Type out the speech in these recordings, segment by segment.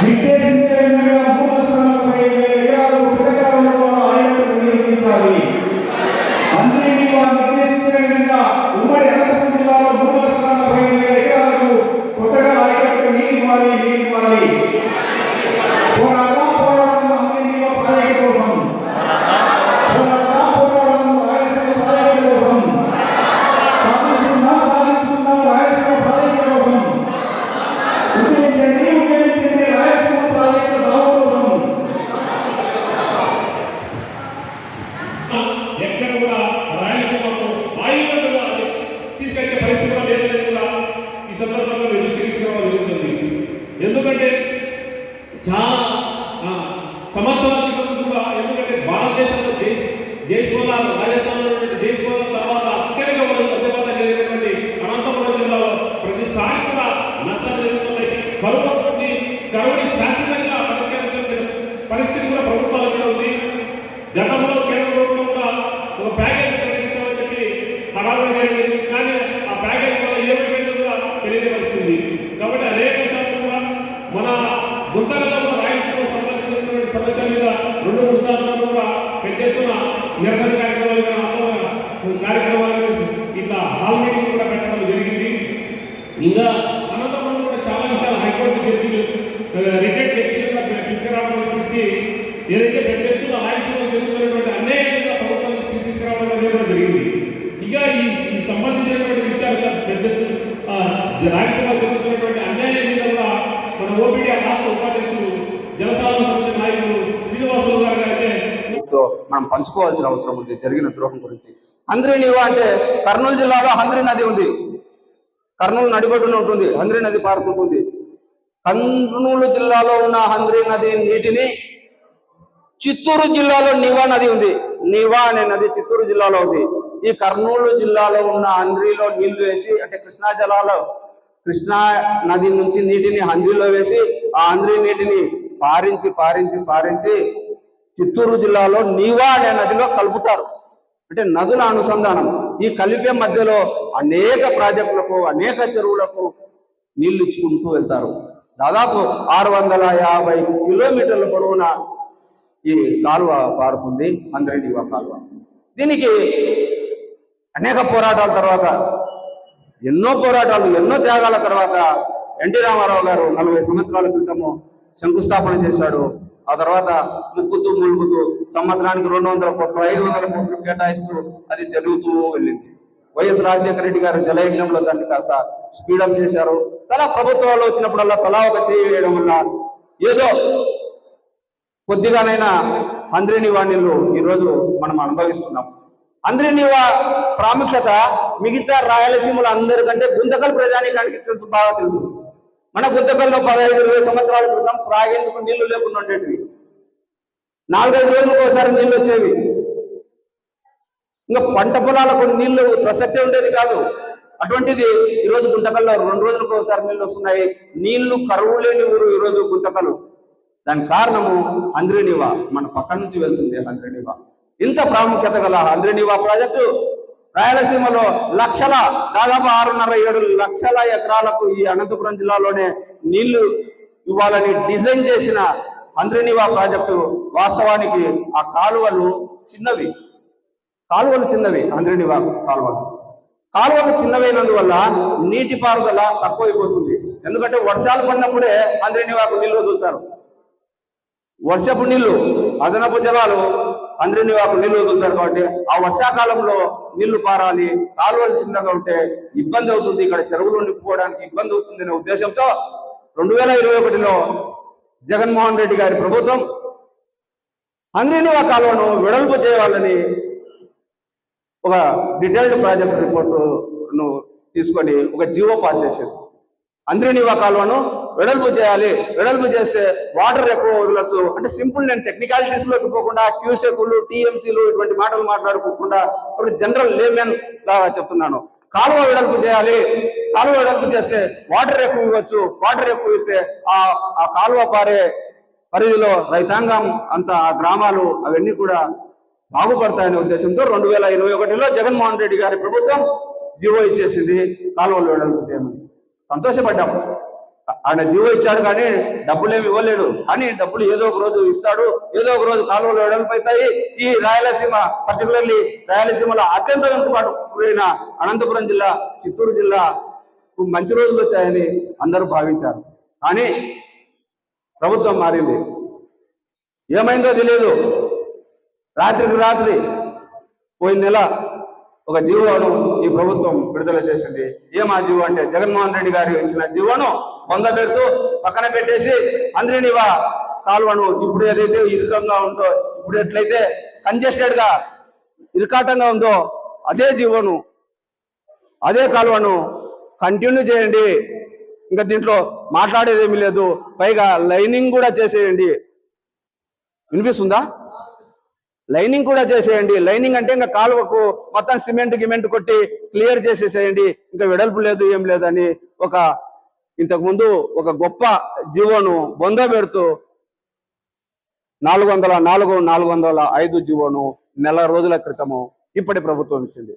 Because సందర్భంగా మేము జరుగుతుంది ఎందుకంటే చాలా సమర్థవంతం కూడా ఎందుకంటే భారతదేశంలో జై జైస్వాల రాజస్థాన్లో జైస్వాల తర్వాత అత్యధిక నిరసన కార్యక్రమాలు కానీ ఆందోళన కార్యక్రమాలు ఇట్లా హాల్ మీటింగ్ కూడా పెట్టడం జరిగింది. ఇంకా అనంతపురం కూడా చాలా విషయాలు హైకోర్టు జడ్జిలు రిటైర్డ్ జడ్జిలు కూడా తీసుకురావడం గురించి ఏదైతే పెద్ద ఎత్తున రాయలసీమ జరుగుతున్నటువంటి అనేక ప్రభుత్వం తీసుకురావడం అనేది కూడా జరిగింది. ఇంకా ఈ సంబంధించినటువంటి విషయాలు పెద్ద ఎత్తున ఆ, రాయలసీమ జరుగుతున్నటువంటి అన్యాయం మీద కూడా మన ఓపీడీ రాష్ట్ర ఉపాధ్యక్షులు జనసాధన సమితి నాయకులు శ్రీనివాసులు గారు అయితే తో మనం పంచుకోవాల్సిన అవసరం ఉంది జరిగిన ద్రోహం గురించి. హంద్రి నీవా అంటే కర్నూలు జిల్లాలో హంద్రి నది ఉంది. కర్నూలు నడిబొడ్డున ఉంటుంది హంద్రి నది పారుతుంటుంది. కర్నూలు జిల్లాలో ఉన్న హంద్రి నది నీటిని చిత్తూరు జిల్లాలో నివా నది ఉంది. నివా అనే నది చిత్తూరు జిల్లాలో ఉంది. ఈ కర్నూలు జిల్లాలో ఉన్న హంద్రిలో నీళ్ళు వేసి అంటే కృష్ణా జలాలో కృష్ణా నది నుంచి నీటిని హంద్రిలో వేసి ఆ హంద్రి నీటిని పారించి పారించి పారించి చిత్తూరు జిల్లాలో నీవా అనే నదిలో కలుపుతారు. అంటే నదుల అనుసంధానం. ఈ కలిపే మధ్యలో అనేక ప్రాజెక్టులకు అనేక చెరువులకు నీళ్ళు ఇచ్చుకుంటూ వెళ్తారు. దాదాపు ఆరు వందల యాభై కిలోమీటర్ల పొడవున ఈ కాలువ పారుతుంది అందరినీవా కాలువ. దీనికి అనేక పోరాటాల తర్వాత ఎన్నో పోరాటాలు ఎన్నో త్యాగాల తర్వాత ఎన్టీ రామారావు గారు నలభై సంవత్సరాల క్రితము శంకుస్థాపన చేశాడు. ఆ తర్వాత ముక్కుతూ ములుగుతూ సంవత్సరానికి రెండు వందల కోట్లు ఐదు వందల కోట్లు కేటాయిస్తూ అది జరుగుతూ వెళ్ళింది. వైఎస్ రాజశేఖర రెడ్డి గారు జలయజ్ఞంలో దాన్ని కాస్త స్పీడప్ చేశారు. తలా ప్రభుత్వాలు వచ్చినప్పుడల్లా తలా ఒక చేయడం వల్ల ఏదో కొద్దిగానైనా అంద్రినివా నీళ్ళు ఈరోజు మనం అనుభవిస్తున్నాం. అంద్రినివా ప్రాముఖ్యత మిగతా రాయలసీమల అందరికంటే గుంతకల్ ప్రజానీకానికి తెలుసు బాగా తెలుసు. మన గుంతకల్లో పదహైదు ఇరవై సంవత్సరాల క్రితం త్రాగేందుకు నీళ్ళు లేకుండా ఉండేటివి. నాలుగైదు రోజులకు ఒకసారి నీళ్ళు వచ్చేవి. ఇంకా పంట పొలాలకు నీళ్ళు ప్రసక్తే ఉండేది కాదు. అటువంటిది ఈరోజు గుంతకల్లో రెండు రోజులకు ఒకసారి నీళ్ళు వస్తున్నాయి. నీళ్ళు కరువు లేని ఊరు ఈరోజు గుంతకలు. దానికి కారణము అంద్రినివా. మన పక్క నుంచి వెళ్తుంది అంద్రినివా. ఇంత ప్రాముఖ్యత గల అంద్రినివా ప్రాజెక్టు. రాయలసీమలో లక్షల దాదాపు ఆరున్నర ఏడు లక్షల ఎకరాలకు ఈ అనంతపురం జిల్లాలోనే నీళ్ళు ఇవ్వాలని డిజైన్ చేసిన అంద్రినివా ప్రాజెక్టు వాస్తవానికి ఆ కాలువలు చిన్నవి. కాలువలు చిన్నవి అంద్రినివా కాలువలు. కాలువలు చిన్నవైనందువల్ల నీటి పారుదల తక్కువైపోతుంది. ఎందుకంటే వర్షాలు పడినప్పుడే అంద్రినివాకు నీళ్ళు వదులుతారు. వర్షపు నీళ్ళు అదనపు జలాలు అంద్రినివాకు నీళ్ళు వదులుతారు కాబట్టి ఆ వర్షాకాలంలో నీళ్ళు పారాలి కాలువలు చిన్నగా ఉంటే ఇబ్బంది అవుతుంది ఇక్కడ చెరువులు నింపుకోవడానికి ఇబ్బంది అవుతుంది అనే ఉద్దేశంతో రెండు వేల ఇరవై ఒకటిలో జగన్మోహన్ రెడ్డి గారి ప్రభుత్వం అంద్రినివా కాలువను వెడల్పు చేయాలని ఒక డీటెయిల్డ్ ప్రాజెక్ట్ రిపోర్టును తీసుకొని ఒక జీవో పాస్ చేసేది అంద్రీనివా కాలువను వెడల్పు చేయాలి. వెడల్పు చేస్తే వాటర్ ఎక్కువ వదలొచ్చు. అంటే సింపుల్ నేను టెక్నికాలిటీస్లోకి పోకుండా క్యూసెక్లు టీఎంసీలు ఇటువంటి మాటలు మాట్లాడుకోకుండా ఇప్పుడు జనరల్ లేమెన్ లాగా చెప్తున్నాను. కాలువ వెడల్పు చేయాలి. కాలువ వెడల్పు చేస్తే వాటర్ ఎక్కువ ఇవ్వచ్చు. వాటర్ ఎక్కువ ఇస్తే ఆ ఆ కాలువ పారే పరిధిలో రైతాంగం అంత ఆ గ్రామాలు అవన్నీ కూడా బాగుపడతాయనే ఉద్దేశంతో రెండు వేల ఇరవై ఒకటిలో జగన్మోహన్ రెడ్డి గారి ప్రభుత్వం జీవో ఇచ్చేసింది కాలువలు వెడల్పు చేయమని. ఆయన జీవో ఇచ్చాడు కానీ డబ్బులు ఏమి ఇవ్వలేడు. అని డబ్బులు ఏదో ఒక రోజు ఇస్తాడు ఏదో ఒక రోజు కాలువలు వెడల్పోతాయి. ఈ రాయలసీమ పర్టికులర్లీ రాయలసీమలో అత్యంత వెనుకబాటు గురైన అనంతపురం జిల్లా చిత్తూరు జిల్లా మంచి రోజులు వచ్చాయని అందరూ భావించారు. కానీ ప్రభుత్వం మారింది. ఏమైందో తెలియదు రాత్రికి రాత్రి పోయిన నెల ఒక జీవోను ఈ ప్రభుత్వం విడుదల చేసింది. ఏమా జీవో అంటే జగన్మోహన్ రెడ్డి గారు ఇచ్చిన జీవోను వంద పెడుతూ పక్కన పెట్టేసి అంద్రినివా కాలువను ఇప్పుడు ఏదైతే ఇరుకంగా ఉందో ఇప్పుడు ఎట్లయితే కంజెస్టెడ్గా ఇరుకాటంగా ఉందో అదే జీవోను అదే కాలువను కంటిన్యూ చేయండి. ఇంకా దీంట్లో మాట్లాడేది ఏమీ లేదు. పైగా లైనింగ్ కూడా చేసేయండి. వినిపిస్తుందా? లైనింగ్ కూడా చేసేయండి. లైనింగ్ అంటే ఇంకా కాలువకు మొత్తం సిమెంట్ గిమెంట్ కొట్టి క్లియర్ చేసేసేయండి. ఇంకా వెడల్పు లేదు ఏం లేదని ఒక ఇంతకు ముందు ఒక గొప్ప జీవోను బొంద పెడుతూ నాలుగు వందల నాలుగు నాలుగు వందల ఐదు జీవోను నెల రోజుల క్రితము ఇప్పటి ప్రభుత్వం ఇచ్చింది.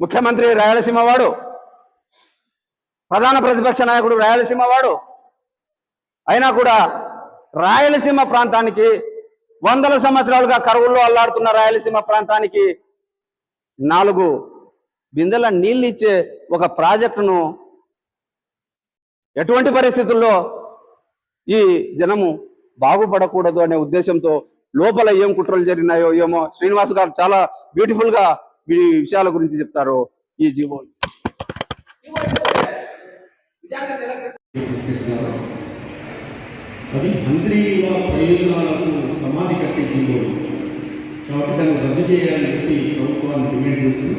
ముఖ్యమంత్రి రాయలసీమ వాడు ప్రధాన ప్రతిపక్ష నాయకుడు రాయలసీమ వాడు. అయినా కూడా రాయలసీమ ప్రాంతానికి వందల సంవత్సరాలుగా కరువుల్లో అల్లాడుతున్న రాయలసీమ ప్రాంతానికి నాలుగు బిందెల నీళ్ళు ఇచ్చే ఒక ప్రాజెక్టును ఎటువంటి పరిస్థితుల్లో ఈ జనము బాగుపడకూడదు అనే ఉద్దేశంతో లోపల ఏం కుట్రలు జరిగినాయో ఏమో శ్రీనివాస్ గారు చాలా బ్యూటిఫుల్గా ఈ విషయాల గురించి చెప్తారు ఈ జీవో. అది ప్రయోజనాలకు సమాధి కట్టే కాబట్టి దాన్ని రద్దు చేయాలని చెప్పి ప్రభుత్వాన్ని డిమాండ్ చేస్తూ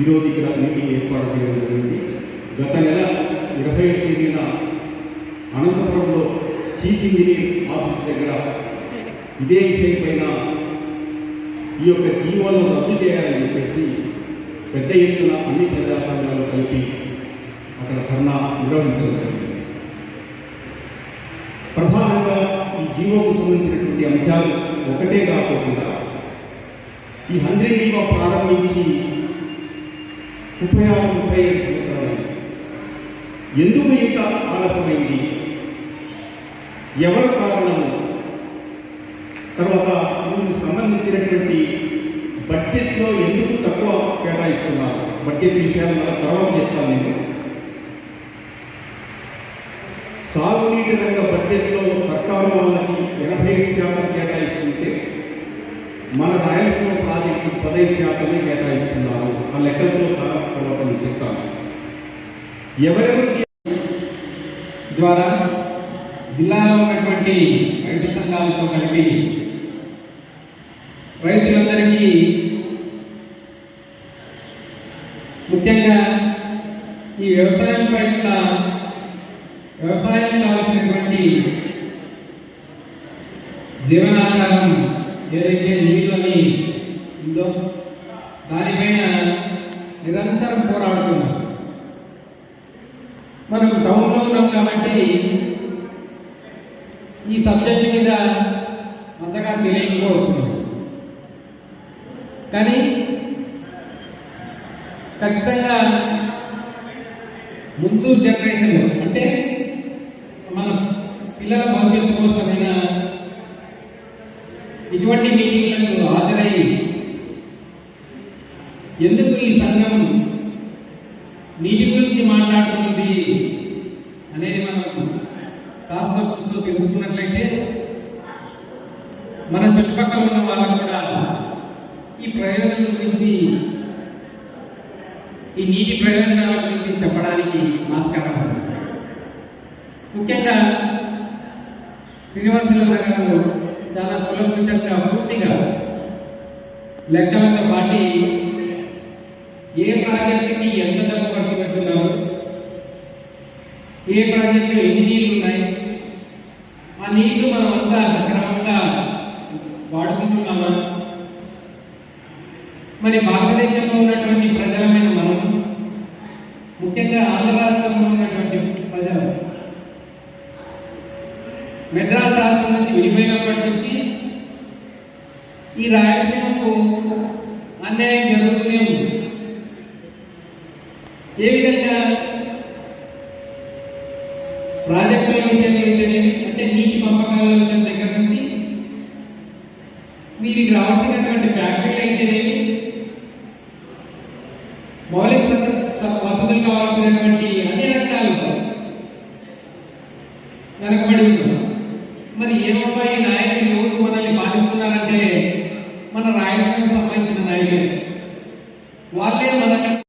ఈరోజు ఇక్కడ మీటింగ్ ఏర్పాటు చేయడం జరిగింది. గత నెల ఇరవై తేదీన అనంతపురంలో చీఫ్ ఇంజనీర్ ఆఫీస్ దగ్గర ఇదే విషయం పైన ఈ యొక్క జీవాలను రద్దు చేయాలని చెప్పేసి పెద్ద ఎత్తున అన్ని ప్రజా సంఘాలు కలిపి అక్కడ ధర్నా నిర్వహించడం జరిగింది. ప్రధానంగా ఈ జీవోకు సంబంధించినటువంటి అంశాలు ఒకటే కాకుండా ఈ హండ్రెడ్ జీవో ప్రారంభించి ముప్పై ఆరు ముప్పై ఐదు సంవత్సరాలు ఎందుకు ఇంత ఆలస్యమైంది? ఎవరి కారణము? తర్వాత దీనికి సంబంధించినటువంటి బడ్జెట్లో ఎందుకు తక్కువ కేటాయిస్తున్నారు? బడ్జెట్ విషయాలు మన తర్వాత చెప్తాను నేను. సాగునీటి రంగ బడ్జెట్లో సర్కారు వాళ్ళకి ఎనభై ఐదు శాతం కేటాయిస్తుంటే మన రాయలసీమ ప్రాజెక్టు పదహైదు శాతమే కేటాయిస్తున్నారు. ఆ లెక్కలతో సహా తర్వాత నేను చెప్తాను. ఎవరెవరికి ద్వారా జిల్లాలో ఉన్నటువంటి రైతు సంఘాలతో కలిపి రైతులందరికీ మనం టౌన్లో ఉన్నాం కాబట్టి ఈ సబ్జెక్ట్ మీద అంతగా తెలియకపోవచ్చు కానీ ఖచ్చితంగా ముందు జనరేషన్ అంటే మన పిల్లల భవిష్యత్తు కోసమైన ఇటువంటి మీటింగ్లకు హాజరయ్యి ఎందుకు ఈ సంఘం మాట్లాడుతుంది అనేది మనం రాష్ట్ర కూస్తో తెలుసుకున్నట్లయితే మన చుట్టుపక్కల ఉన్న వాళ్ళకు కూడా ఈ ప్రయోజనం గురించి ఈ నీటి ప్రయోజనాల గురించి చెప్పడానికి ఆస్కారం ముఖ్యంగా శ్రీనివాసుల నగరంలో చాలా కులకృషంగా పూర్తిగా లెక్కలతో పాటి ఏ ప్రాజెక్టుకి ఎంత డబ్బు ఖర్చు పెడుతున్నారు? ఏ ప్రాజెక్టులో ఎన్ని నీళ్ళు ఉన్నాయి ఆ నీళ్ళు మనం అంతా సక్రమంగా వాడుకుంటున్నామా? మరి భారతదేశంలో ఉన్నటువంటి ప్రజలమైన మనం ముఖ్యంగా ఆంధ్ర రాష్ట్రంలో ఉన్నటువంటి ప్రజలు మెడ్రాస్ రాష్ట్రం నుంచి విడిపోయినప్పటి నుంచి ఈ రాయలసీమకు అన్యాయం జరుగుతూనే ఉంది. వీరికి రావాల్సినటువంటి ఫ్యాక్టరీలు అయితేనేమి మౌలిక వసతులు కావాల్సినటువంటి అన్ని రకాలు వెనకబడి మరి ఏమమ్మా ఈ నాయకులు ఎవరు మనల్ని పాటిస్తున్నారంటే మన రాయలసీమకు సంబంధించిన నాయకులే. వాళ్ళే మన